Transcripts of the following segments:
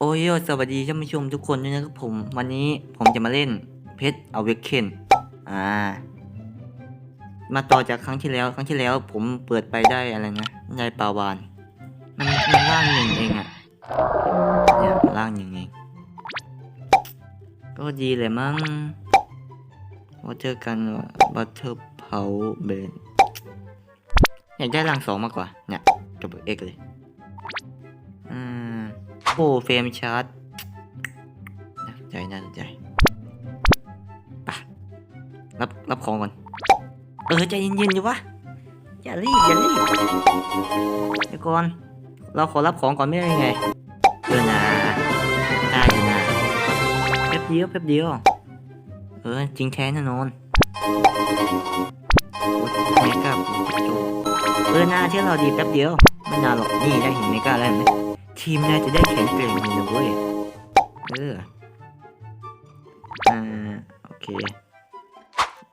โอ้ยสวัสดีท่านผู้ชมทุกคนด้วยนะครับผม วันนี้ผมจะมาเล่นเพชรอเวกเคนอ่า มาต่อจากครั้งที่แล้ว ครั้งที่แล้วผมเปิดไปได้อะไรนะได้ปลาวาน มันมันล่างหนึ่งเองอะเนี่ยล่างหนึ่งเองก็ดีเลยมั้งว่าเจอกันบัตเทอร์เพาเบนอยากได้ล่างสองมากกว่า เนี่ยกับเอกเลย โอ้เฟรมชาร์จน่าสนใจน่าสนใจไปะรับรับของก่อน เออใจเย็นๆอยู่วะอย่ารีบอย่ารีบเดี๋ยวก่อน เราขอรับของก่อนไม่ได้ไงเออนะได้อยู่นะแป๊บเดียวแป๊บเดียว เออจริงแท้แน่นอนเมกาโจเออนาเชื่อเราดีแป๊บเดียวไม่นานหรอกนี่ได้เห็นเมกาแล้วเห็นไหม ทีมนายจะได้แข็งแกร่งเลยนะเว้ย เออ อ่า โอเค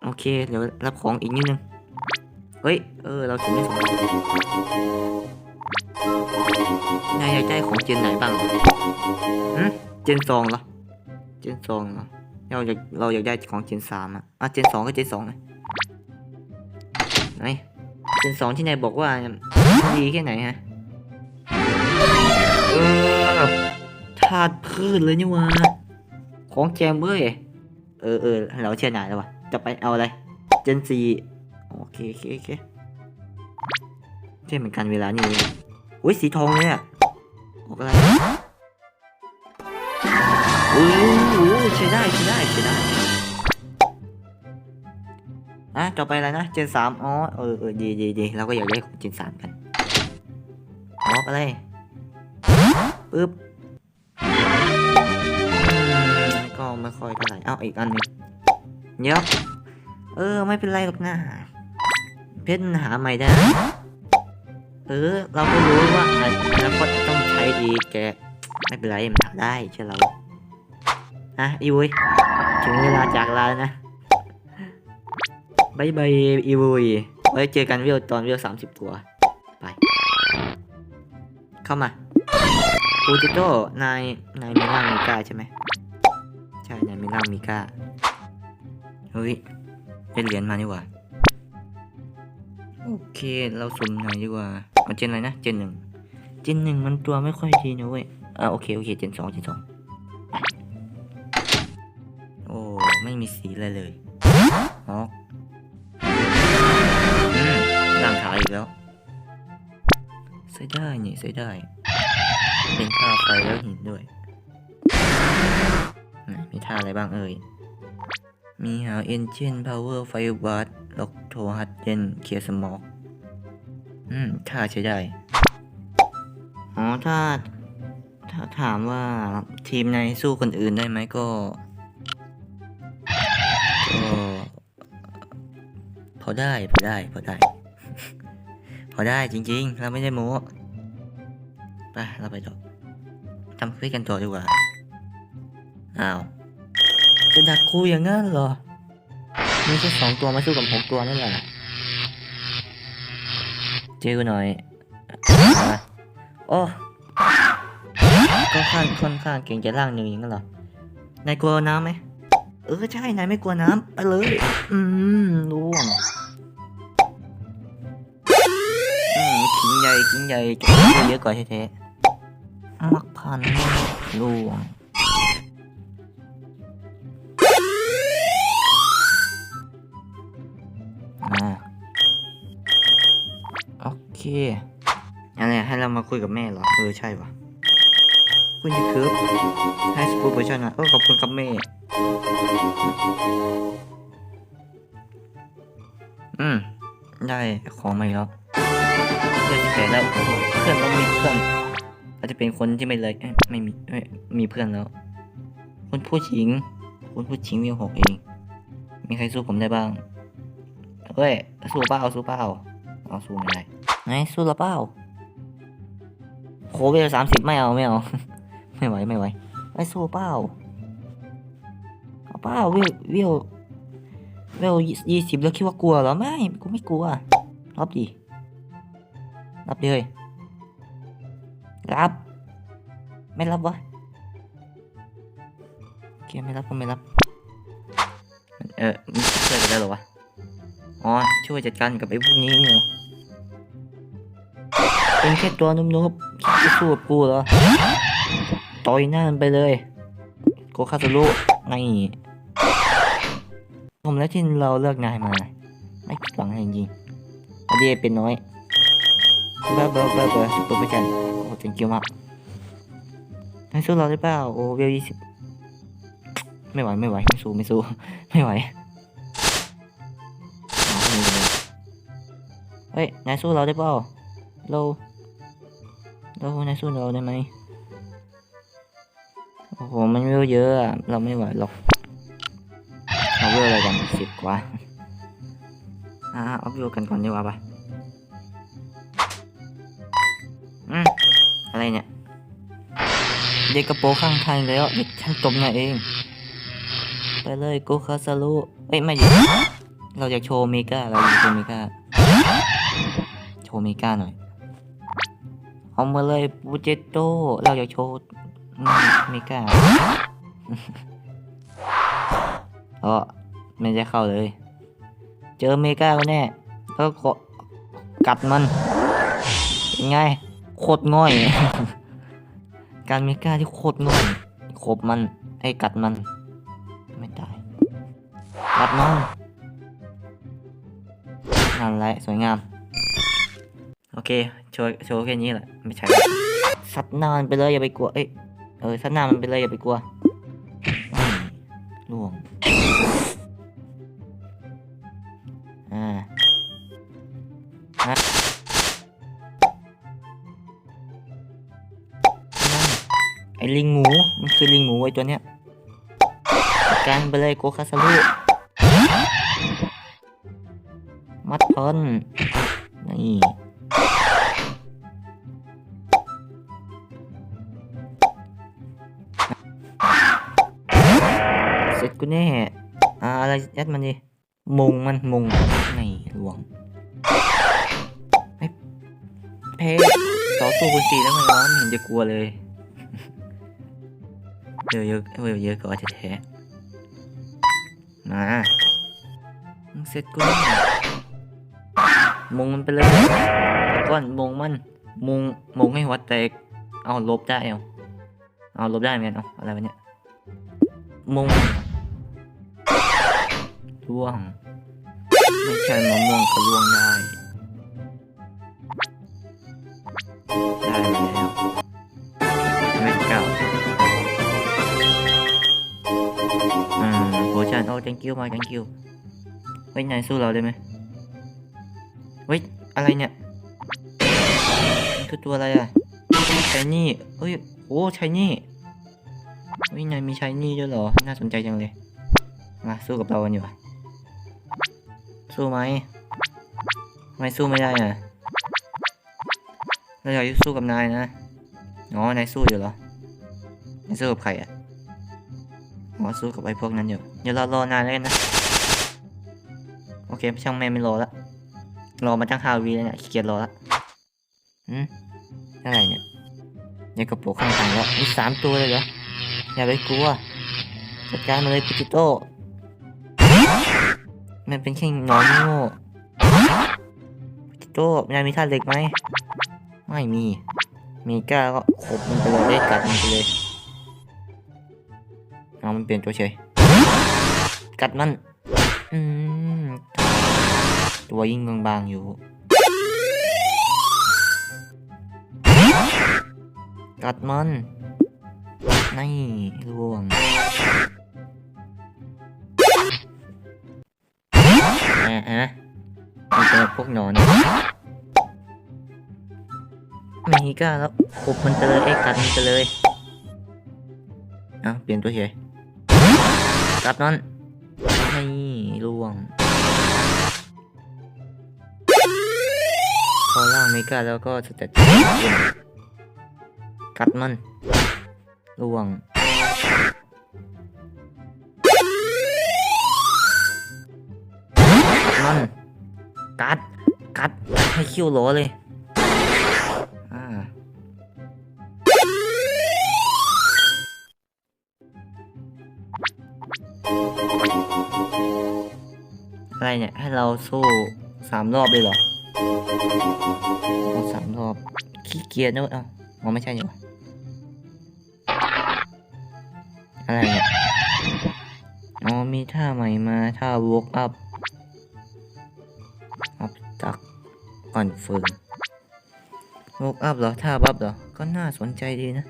โอเค เดี๋ยวรับของอีกนิดนึง เฮ้ย เออ เราถึงไม่สองนายอยากได้ของเจนไหนบ้างหืมเจนสองเหรอ เจนสองเหรอ เราอยาก เราอยากได้ของเจนสามอะอะ เจนสองก็เจนสองไงไหน เจนสองที่นายบอกว่าดีแค่ไหนฮะ ธาตุพืชเลยนี่วะของแจมเว้ยเออเออเราเชื่อนายแล้ววะจะไปเอาอะไรเจนซีโอเคโอเคโอเคใช่เหมือนกันเวลานี่เองอุ้ยสีทองเลยอะออกอะไรอุ้ยใช้ได้ใช้ได้ใช้ได้อะต่อไปอะไรนะเจนสามอ๋อเออเออดีดีดีเราก็อยากได้ของเจนสามกันออกอะไร ปึ๊บก็ไม่ค่อยเท่าไหร่เอาอีกอันหนึงเดี๋ยวเออ ไม่เป็นไรหรอกนะเพชรหาใหม่ได้ เออ เราก็รู้ว่าอนาคตจะต้องใช้ดีแก ไม่เป็นไรมันหาได้เชื่อเราอะอีวุยถึงเวลาจากลาแล้วนะบายบายอีวุยไว้เจอกันวิวตอนวิวสามสิบตัว ไป เข้ามา ปูจิโต้นายนายมีร่างมีก้าใช่ไหมใช่นายมีร่างมีก้าเฮ้ยเป็นเหรียญมานี่หว่าโอเค เราสุ่มหน่อยดีกว่าเอาเจนอะไรนะ เจนหนึ่งเจนหนึ่งมันตัวไม่ค่อยดีนะเว้ยอ่าโอเคโอเคเจนสองเจนสองโอ้ไม่มีสีเลยเลยอ๋ออืมร่างขายอีกแล้วใส่ได้นี่ใส่ได้ เป็นท่าไฟแล้วหินด้วยไมีท่าอะไรบ้างเอ่ย มีหาเอนจินพาวเวอร์ไฟบาร์ล็อกโทฮัตเจนเคลียสมอกอืมท่าใช้ได้ อ๋อถ้าถ้าถามว่าทีมในสู้คนอื่นได้ไหมก็ ก็ พอได้ พอได้ พอได้ พอได้จริงๆ เราไม่ได้โม้ ไปเราไปต่อทำคลิกกันต่อดีกว่าอ้าวจะดักครูอย่างงั้นเหรอ มีแค่สองตัวมาสู้กับหกตัวนั่นแหละเจอหน่อยโอ้ก็ข้างค่อนข้างเก่งจะล่างหนึ่งอย่างนั้นเหรอนายกลัวน้ำไหมเออใช่นายไม่กลัวน้ำไปเลย อืมล่วงอืมขิงใหญ่ขิงใหญ่จะเยอะกว่าแท้ๆ มักพันล่วงอ่าโอเคอะไรให้เรามาคุยกับแม่เหรอ เออ ใช่ปะคุณนี่คือให้สปูเวอร์ชันนะเออขอบคุณครับแม่อืม ได้ของมาอีกแล้วเพื่อนที่แปลแล้วเพื่อนต้องมีเพื่อน จจะเป็นคนที่ไม่เลยไม่มีเอ้ยมีเพื่อนแล้วคุณผู้หญิงคุณผู้หญิงวิวหกเอง มีใครสู้ผมได้บ้างเฮ้ยสู้เปล่าสู้เปล่าเอาสู้ไม่ได้ไงสู้หรือเปล่าโคเวลสามสิบไม่เอาไม่เอา ไม่ไหวไม่ไหวไอ้สู้เปล่าเอาเปล่าวิววิววิวยี่สิบแล้วคิดว่ากลัวเหรอไม่กูไม่กลัวรับดิรับดิเลย รับ ไม่รับวะเกมไม่รับก็ไม่รับ เออมันช่วยกันแล้หรอวะ อ๋อ ช่วยจัดการกับไอ้พวกนี้นี่เหรอเป็นแค่ตัวนุ่มๆคิดจะสู้กับกูเหรอ ต่อยหน้ามันไปเลย โกคาสรุนี่ผมแล้วที่เราเลือกนายมา ไม่ผิดหวังเลยจริงๆอดีเป็นน้อย บอร์เบอร์เบอร์เบอร์ซุปเปอร์ประจันโอ้เจ๋งเกียวมากให้สู้เราได้เปล่าโอ้เวลยี่สิบไม่ไหวไม่ไหวไม่สู้ไม่สู้ไม่ไหวเอาไม่ไหวเฮ้ยนายสู้เราได้เปล่าเราเรานายสู้เราได้ไหมโอ้โหมันเวลเยอะอะเราไม่ไหวหรอกเอาเวลอะไรกันสิบกว่าอ่าเอาเวลกันก่อนดีกว่าปะ เนี่ย เด็กกระโปรงข้างทางแล้วเด็กฉันตบนายเอง ไปเลยโกคาซารุเอ้ยไม่หยุดเราอยากโชว์เมกาเราอยากโชว์เมกาโชว์เมกาหน่อยเอามาเลยบูเจโตเราอยากโชว์เมกาเออไม่ได้เข้าเลย เจอเมกาแน่แล้วก็กัดมันเป็นไง โคตรง่อย การเมกาที่โคตรง่อยขบมัน ไอ้กัดมัน ไม่ตาย กัดมันนั่นแหละสวยงาม โอเค โชว์ โชว์แค่นี้แหละ ไม่ใช่สัตว์หน้ามันไปเลยอย่าไปกลัว เอ้ย เออ สัตว์หน้ามันไปเลยอย่าไปกลัวล่วง อ่า ว้ตัวเนี้ยจัดการไปเลยโกคาซารุมัดพนนี่เสร็จกูแน่อ่าอะไรยัดมันดิมุงมันมุงไม่หลวงไม่เพต่อสู้คุณสีแล้วไงวะไม่เห็นจะกลัวเลย เยอะเยอะเยอะเยอะก็อาจจะแท้มามึงเสร็จกูแน่มุงมันไปเลยก้อนมุงมันมุงมุงให้หัวแตกเอาลบได้เอาเอาลบได้เหมือนกันเอาอะไรวะเนี่ยมุงร่วง ไม่ใช่มะม่วงก็ร่วงได้ได้ พชั่นโอ้ thank you มา thank you เฮ้ยนายสู้เราได้ไหมเฮ้ยอะไรเนี่ยคือตัวอะไรอะชายนี่เฮ้ยโอ้ชายนี่เฮ้ยนายมีชายนี่ด้วยเหรอ น่าสนใจจังเลยมาสู้กับเรากันอยู่สู้ไหมไม่สู้ไม่ได้อะเราอยากสู้กับนายนะอ๋อนายสู้อยู่เหรอนายสู้กับใครอะ อ๋อสู้กับไอ้พวกนั้นอยู่เดี๋ยวเรารอนานแล้วกันนะ โอเคช่างแม่ไม่รอละรอมาตั้งฮาวีแล้วเนี่ยขี้เกียจรอละอืมอะไรเนี่ยเนี่ยกระโปรงข้างทางแล้วมีสามตัวเลยเหรออย่าไปกลัวจัดการมาเลยปิจิโต้มันเป็นแค่หนอนโง่ปิจิโต้นายมีท่าเหล็กไหมไม่มี มีก้าก็ขบมันไปเลยได้กัดมันไปเลย เอามันเปลี่ยนตัวเฉย กัดมันอืมตัวยิ่งบางๆอยู่ กัดมันนี่ล่วงอะฮะมันเป็นพวกหนอนไม่ก้าแล้วขบมันไปเลยไอ้กัดมันไปเลย เอาเปลี่ยนตัวเฉย กัดมันนี่ล่วงพอล่างเมกาแล้วก็สเต็ปกัดมันล่วงกัดมันกัด กัดให้คิ้วโหลเลย เนี่ย ให้เราสู้สามรอบเลยเหรอโอ้สามรอบ ขี้เกียจนะเอ้าอ๋อไม่ใช่เหว่อะไรเนี่ยอ๋อมีท่าใหม่มาท่าวกอัพอัพตักก่อนฟืนวกอัพเหรอท่าบัฟเหรอ ก็น่าสนใจดีนะ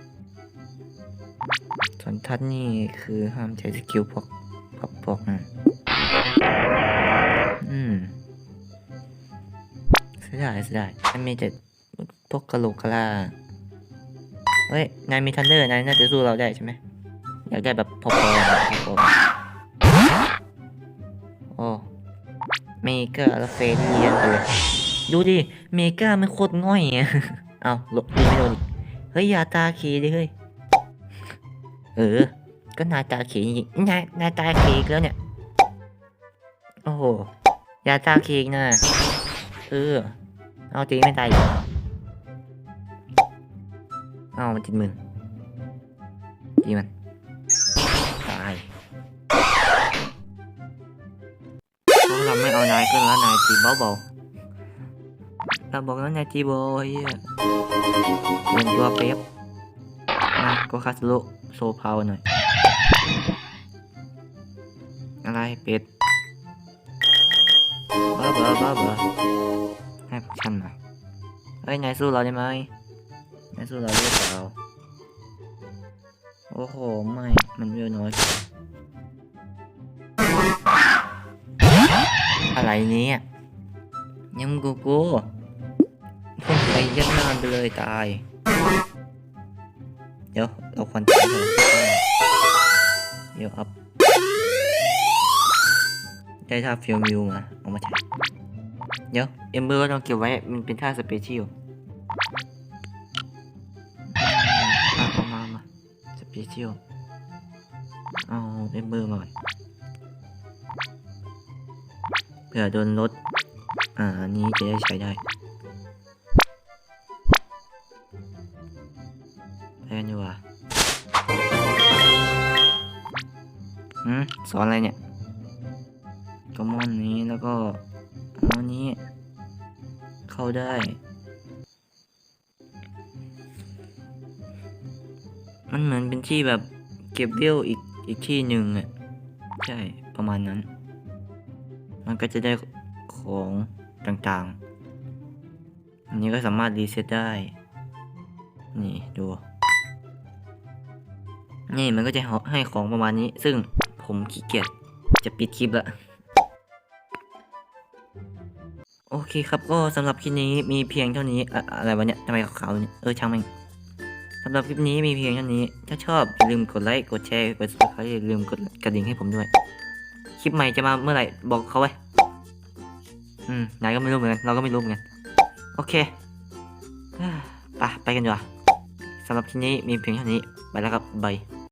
ส่วนทัดนี่คือห้ามใช้สกิลพวกพวกพวกนั้น เสียดายเสียดายมันมีแต่พวกกะโหลกกะลาเฮ้ย นายมีทันเดอร์ นายน่าจะสู้เราได้ใช่ไหมอยากได้แบบพอๆพอโอ้เมกาแล้วเฟนเรียนเลยดูดิ เมกามันโคตรง่อยอะเอาหลบดีไม่โดนเฮ้ย อย่าตาขีดิเฮ้ย เออ ก็นายตาขีจริงนายนายตาขีแล้วเนี่ย โอ้โห อย่าตาขีนะ เออ เอาตีไม่ตายเอามันติดมือตีมันตายพวกเราไม่เอานายขึ้นแล้วนายตีเบาๆเราบอกแล้วนายตีเบาเฮียเรียนตัวเป๊บมาก็คาสโลโซพาวหน่อย อะไรเป็ดบ้าบ้าบ้าบ้า ให้พวกฉันมาเฮ้ยนายสู้เราได้ไหมนายสู้เราได้เปล่าโอ้โห ไม่ มันเร็วน้อย อะไรนี้ยังกูกูพุ่งไปยัดนานไปเลยตาย เดี๋ยวเราควรใช้เลยเดี๋ยวอัพได้ท่าฟิลมิวมา เอามาใช้ เดี๋ยวเอมเบอร์ก็ต้องเก็บไว้ มันเป็นท่าสเปเชียลมามามาสเปเชียลเอาเอมเบอร์มาก่อนเผื่อโดนลดอ่าอันนี้จะได้ใช้ได้ไปกันดีกว่าอืมสอนอะไรเนี่ย ได้ มันเหมือนเป็นที่แบบเก็บเวลอีกอีกที่หนึ่งอะ ใช่ประมาณนั้น มันก็จะได้ของต่างๆ อันนี้ก็สามารถรีเซ็ตได้ นี่ดู นี่มันก็จะให้ของประมาณนี้ ซึ่งผมขี้เกียจจะปิดคลิปละ โอเคครับก็สำหรับคลิปนี้มีเพียงเท่านี้อะอะไรวะเนี่ยทำไมขาวๆเนี่ยเออช่างมันสำหรับคลิปนี้มีเพียงเท่านี้ ถ้าชอบอย่าลืมกดไลค์กดแชร์กด subscribe อย่าลืมกดกระดิ่งให้ผมด้วย คลิปใหม่จะมาเมื่อไหร่บอกเขาไว้อืมนายก็ไม่รู้เหมือนกันเราก็ไม่รู้เหมือนกันโอเคอ่าไปไปกันดีกว่าสำหรับคลิปนี้มีเพียงเท่านี้ไปแล้วครับบาย